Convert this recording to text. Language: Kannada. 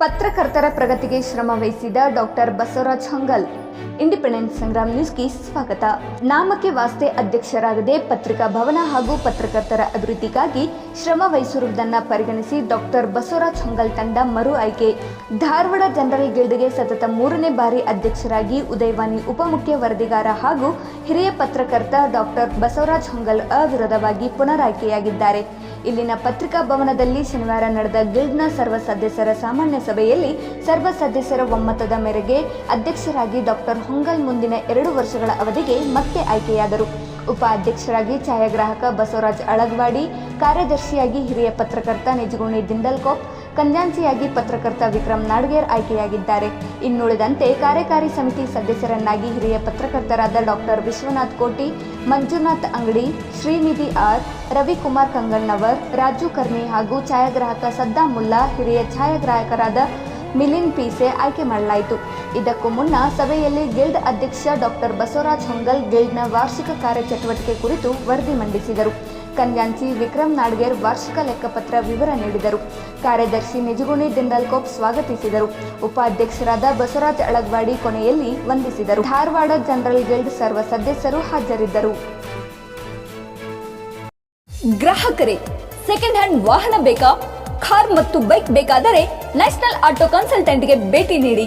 ಪತ್ರಕರ್ತರ ಪ್ರಗತಿಗೆ ಶ್ರಮ ವಹಿಸಿದ ಡಾಕ್ಟರ್ ಬಸವರಾಜ್ ಹಂಗಲ್ ಇಂಡಿಪೆಂಡೆಂಟ್ ಸಂಗ್ರಾಮ್ ನ್ಯೂಸ್ಗೆ ಸ್ವಾಗತ. ನಾಮಕ್ಕೆ ವಾಸ್ತೆ ಅಧ್ಯಕ್ಷರಾಗದೆ ಪತ್ರಿಕಾ ಭವನ ಹಾಗೂ ಪತ್ರಕರ್ತರ ಅಭಿವೃದ್ಧಿಗಾಗಿ ಶ್ರಮ ವಹಿಸಿರುವುದನ್ನು ಪರಿಗಣಿಸಿ ಡಾಕ್ಟರ್ ಬಸವರಾಜ್ ಹಂಗಲ್ ತಂಡ ಮರು ಆಯ್ಕೆ. ಧಾರವಾಡ ಜನರಲ್ ಗಿಲ್ಡ್ಗೆ ಸತತ ಮೂರನೇ ಬಾರಿ ಅಧ್ಯಕ್ಷರಾಗಿ ಉದಯವಾಣಿ ಉಪಮುಖ್ಯ ವರದಿಗಾರ ಹಾಗೂ ಹಿರಿಯ ಪತ್ರಕರ್ತ ಡಾಕ್ಟರ್ ಬಸವರಾಜ್ ಹೊಂಗಲ್ ಅವಿರೋಧವಾಗಿ ಪುನರಾಯ್ಕೆಯಾಗಿದ್ದಾರೆ. ಇಲ್ಲಿನ ಪತ್ರಿಕಾ ಭವನದಲ್ಲಿ ಶನಿವಾರ ನಡೆದ ಗಿಲ್ಡ್ನ ಸರ್ವ ಸದಸ್ಯರ ಸಾಮಾನ್ಯ ಸಭೆಯಲ್ಲಿ ಸರ್ವ ಸದಸ್ಯರ ಒಮ್ಮತದ ಮೇರೆಗೆ ಅಧ್ಯಕ್ಷರಾಗಿ ಡಾಕ್ಟರ್ ಹೊಂಗಲ್ ಮುಂದಿನ ಎರಡು ವರ್ಷಗಳ ಅವಧಿಗೆ ಮತ್ತೆ ಆಯ್ಕೆಯಾದರು. ಉಪಾಧ್ಯಕ್ಷರಾಗಿ ಛಾಯಾಗ್ರಾಹಕ ಬಸವರಾಜ್ ಅಳಗ್ವಾಡಿ, ಕಾರ್ಯದರ್ಶಿಯಾಗಿ ಹಿರಿಯ ಪತ್ರಕರ್ತ ನಿಜಗುಣಿ ದಿಂಡಲ್ಕೋಪ್ ಕಂಜಾನ್ಸಿಯಾಗಿ ಪತ್ರಕರ್ತ ವಿಕ್ರಮ್ ನಾಡ್ಗೇರ್ ಆಯ್ಕೆಯಾಗಿದ್ದಾರೆ. ಇನ್ನುಳಿದಂತೆ ಕಾರ್ಯಕಾರಿ ಸಮಿತಿ ಸದಸ್ಯರನ್ನಾಗಿ ಹಿರಿಯ ಪತ್ರಕರ್ತರಾದ ಡಾಕ್ಟರ್ ವಿಶ್ವನಾಥ್ ಕೋಟಿ, ಮಂಜುನಾಥ್ ಅಂಗಡಿ, ಶ್ರೀನಿಧಿ ಆರ್, ರವಿಕುಮಾರ್ ಕಂಗಣ್ಣವರ್ ರಾಜು ಕರ್ಮಿ ಹಾಗೂ ಛಾಯಾಗ್ರಾಹಕ ಸದ್ದಾ ಮುಲ್ಲಾ, ಹಿರಿಯ ಛಾಯಾಗ್ರಾಹಕರಾದ ಮಿಲಿನ್ ಪೀಸೆ ಆಯ್ಕೆ ಮಾಡಲಾಯಿತು. ಇದಕ್ಕೂ ಮುನ್ನ ಸಭೆಯಲ್ಲಿ ಗಿಲ್ಡ್ ಅಧ್ಯಕ್ಷ ಡಾಕ್ಟರ್ ಬಸವರಾಜ್ ಹೊಂಗಲ್ ಗಿಲ್ಡ್ನ ವಾರ್ಷಿಕ ಕಾರ್ಯಚಟುವಟಿಕೆ ಕುರಿತು ವರದಿ ಮಂಡಿಸಿದರು. ಕನ್ಯಾನ್ಸಿ ವಿಕ್ರಮ್ ನಾಡ್ಗೇರ್ ವಾರ್ಷಿಕ ಲೆಕ್ಕಪತ್ರ ವಿವರ ನೀಡಿದರು. ಕಾರ್ಯದರ್ಶಿ ನಿಜಗುಣಿ ದಿಂಡಲ್ಕೋಪ್ ಸ್ವಾಗತಿಸಿದರು. ಉಪಾಧ್ಯಕ್ಷರಾದ ಬಸವರಾಜ್ ಅಳಗ್ವಾಡಿ ಕೊನೆಯಲ್ಲಿ ವಂದಿಸಿದರು. ಧಾರವಾಡ ಜನರಲ್ ಗಿಲ್ಡ್ ಸರ್ವ ಸದಸ್ಯರು ಹಾಜರಿದ್ದರು. ಗ್ರಾಹಕರೇ ಸೆಕೆಂಡ್ ಹ್ಯಾಂಡ್ ವಾಹನ ಬೇಕಾ? ಕಾರ್ ಮತ್ತು ಬೈಕ್ ಬೇಕಾದರೆ ನ್ಯಾಷನಲ್ ಆಟೋ ಕನ್ಸಲ್ಟೆಂಟ್ಗೆ ಭೇಟಿ ನೀಡಿ.